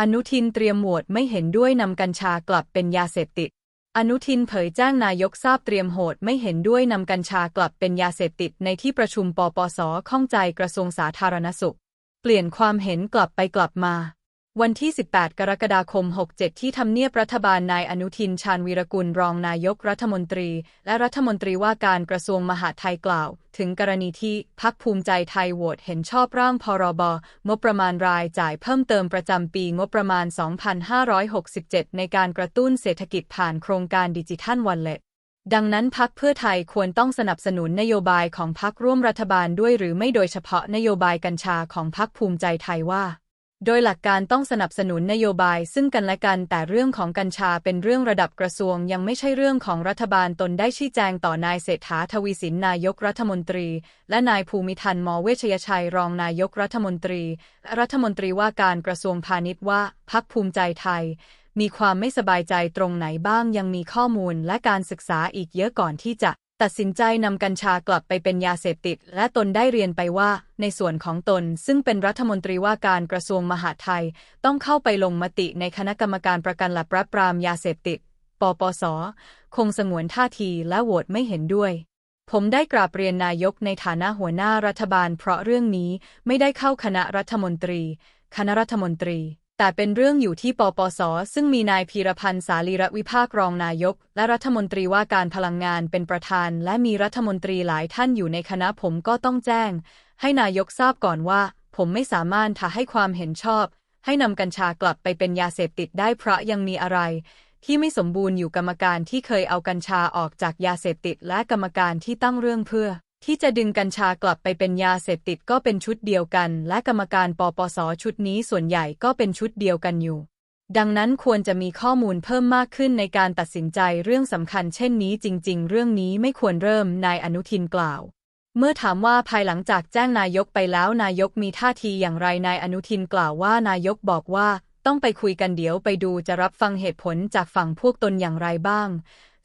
อนุทินเตรียมโหวตไม่เห็นด้วยนำกัญชากลับเป็นยาเสพติด อนุทินเผยแจ้งนายกทราบเตรียมโหวตไม่เห็นด้วยนำกัญชากลับเป็นยาเสพติดในที่ประชุมปปสข้องใจกระทรวงสาธารณสุข เปลี่ยนความเห็นกลับไปกลับมา วันที่ 18 กรกฎาคม 67 ที่ทำเนียบรัฐบาลนายอนุทินชาญวีรกุลรองนายกรัฐมนตรี และรัฐมนตรีว่าการกระทรวงมหาดไทยกล่าว ถึงกรณีที่พักภูมิใจไทยโหวตเห็นชอบร่างพรบงบประมาณรายจ่ายเพิ่มเติมประจำปีงบประมาณ 2567 ในการกระตุ้นเศรษฐกิจผ่านโครงการดิจิทัลวันเล็ตดังนั้นพักเพื่อไทยควรต้องสนับสนุนนโยบายของพักร่วมรัฐบาลด้วยหรือไม่โดยเฉพาะนโยบายกัญชาของพักภูมิใจไทยว่า โดยหลักการต้องสนับสนุนนโยบายซึ่งกันและกันแต่เรื่องของกัญชาเป็นเรื่องระดับกระทรวง ยังไม่ใช่เรื่องของรัฐบาลตนได้ชี้แจงต่อนายเศรษฐาทวีสินนายกรัฐมนตรี และนายภูมิทันมอเวชยชัยรองนายกรัฐมนตรีและรัฐมนตรีว่าการกระทรวงพาณิชย์ว่าพักภูมิใจไทย มีความไม่สบายใจตรงไหนบ้างยังมีข้อมูลและการศึกษาอีกเยอะก่อนที่จะ ตัดสินใจนำกัญชากลับไปเป็นยาเสพติด และตนได้เรียนไปว่า ในส่วนของตน ซึ่งเป็นรัฐมนตรีว่าการกระทรวงมหาดไทย ต้องเข้าไปลงมติในคณะกรรมการประกันและปราบปรามยาเสพติด ปปส คงสงวนท่าทีและโหวตไม่เห็นด้วย ผมได้กราบเรียนนายกในฐานะหัวหน้ารัฐบาล เพราะเรื่องนี้ไม่ได้เข้าคณะรัฐมนตรี คณะรัฐมนตรี แต่เป็นเรื่องอยู่ที่ปปส ซึ่งมีนายพีรพันธ์สาลีระวิภาครองนายก และรัฐมนตรีว่าการพลังงานเป็นประธาน และมีรัฐมนตรีหลายท่านอยู่ในคณะผมก็ต้องแจ้ง ให้นายกทราบก่อนว่า ผมไม่สามารถทาให้ความเห็นชอบ ให้นำกัญชากลับไปเป็นยาเสพติดได้เพราะยังมีอะไร ที่ไม่สมบูรณ์อยู่กรรมการที่เคยเอากัญชาออกจากยาเสพติดและกรรมการที่ตั้งเรื่องเพื่อ ที่จะดึงกัญชากลับไปเป็นยาเสพติดก็เป็นชุดเดียวกัน และกรรมการปปสชุดนี้ส่วนใหญ่ก็เป็นชุดเดียวกันอยู่ ดังนั้นควรจะมีข้อมูลเพิ่มมากขึ้นในการตัดสินใจเรื่องสำคัญเช่นนี้จริง ๆ เรื่องนี้ไม่ควรเริ่มนายอนุทินกล่าว เมื่อถามว่าภายหลังจากแจ้งนายกไปแล้วนายกมีท่าทีอย่างไรนายอนุทินกล่าวว่านายกบอกว่า ต้องไปคุยกันเดี๋ยวไปดูจะรับฟังเหตุผลจากฝั่งพวกตนอย่างไรบ้าง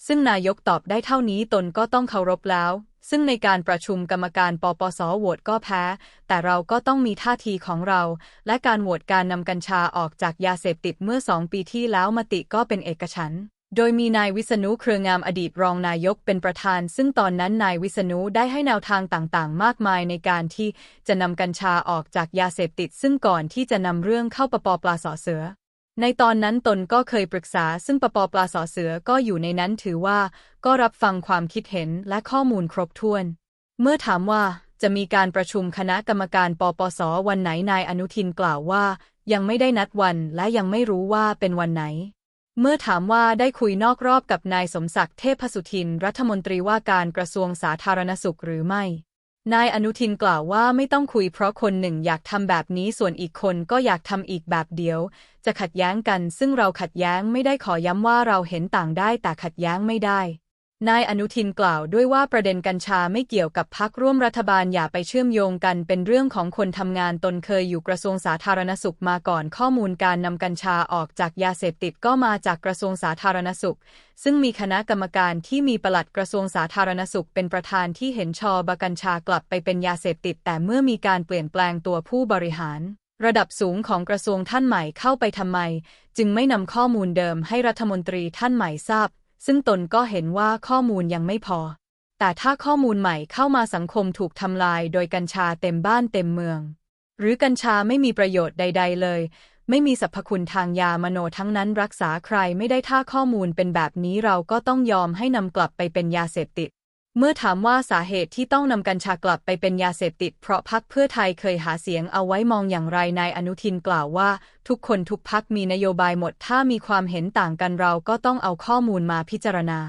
ซึ่งนายกตอบได้เท่านี้ตนก็ต้องเคารพแล้ว ซึ่งในการประชุมกรรมการปปสโหวตก็แพ้ แต่เราก็ต้องมีท่าทีของเรา และการโหวตการนำกัญชาออกจากยาเสพติดเมื่อสองปีที่แล้วมติก็เป็นเอกฉันท์โดยมีนายวิษณุเครืองามอดีตรองนายกเป็นประธาน ซึ่งตอนนั้นนายวิษณุได้ให้แนวทางต่างๆ มากมายในการที่จะนำกัญชาออกจากยาเสพติด ซึ่งก่อนที่จะนำเรื่องเข้าปปปลาสอเสือ ในตอนนั้นตนก็เคยปรึกษา ซึ่งปปปลาสอเสือก็อยู่ในนั้นถือว่า ก็รับฟังความคิดเห็นและข้อมูลครบถ้วน เมื่อถามว่าจะมีการประชุมคณะกรรมการปปสวันไหนนายอนุทินกล่าวว่า ยังไม่ได้นัดวันและยังไม่รู้ว่าเป็นวันไหน เมื่อถามว่าได้คุยนอกรอบกับนายสมศักดิ์เทพสุทิน รัฐมนตรีว่าการกระทรวงสาธารณสุขหรือไม่ นายอนุทินกล่าวว่าไม่ต้องคุยเพราะคนหนึ่งอยากทำแบบนี้ส่วนอีกคนก็อยากทำอีกแบบเดียว จะขัดแย้งกัน ซึ่งเราขัดแย้งไม่ได้ขอย้ำว่าเราเห็นต่างได้แต่ขัดแย้งไม่ได้ นายอนุทินกล่าวด้วยว่าประเด็นกัญชาไม่เกี่ยวกับพักร่วมรัฐบาลอย่าไปเชื่อมโยงกันเป็นเรื่องของคนทำงานตนเคยอยู่กระทรวงสาธารณสุขมาก่อนข้อมูลการนำกัญชาออกจากยาเสพติดก็มาจากกระทรวงสาธารณสุข ซึ่งมีคณะกรรมการที่มีปลัดกระทรวงสาธารณสุขเป็นประธานที่เห็นชอบกัญชากลับไปเป็นยาเสพติด แต่เมื่อมีการเปลี่ยนแปลงตัวผู้บริหารระดับสูงของกระทรวงท่านใหม่เข้าไปทำไม จึงไม่นำข้อมูลเดิมให้รัฐมนตรีท่านใหม่ทราบ ซึ่งตนก็เห็นว่าข้อมูลยังไม่พอ แต่ถ้าข้อมูลใหม่เข้ามาสังคมถูกทำลายโดยกัญชาเต็มบ้านเต็มเมือง หรือกัญชาไม่มีประโยชน์ใด ๆ เลย ไม่มีสรรพคุณทางยามโนทั้งนั้นรักษาใครไม่ได้ถ้าข้อมูลเป็นแบบนี้เราก็ต้องยอมให้นำกลับไปเป็นยาเสพติด เมื่อถามว่าสาเหตุที่ต้องนำกัญชากลับไปเป็นยาเสพติด เพราะพักเพื่อไทยเคยหาเสียงเอาไว้มองอย่างไรนายอนุทินกล่าวว่า ทุกคนทุกพักมีนโยบายหมด ถ้ามีความเห็นต่างกันเราก็ต้องเอาข้อมูลมาพิจารณา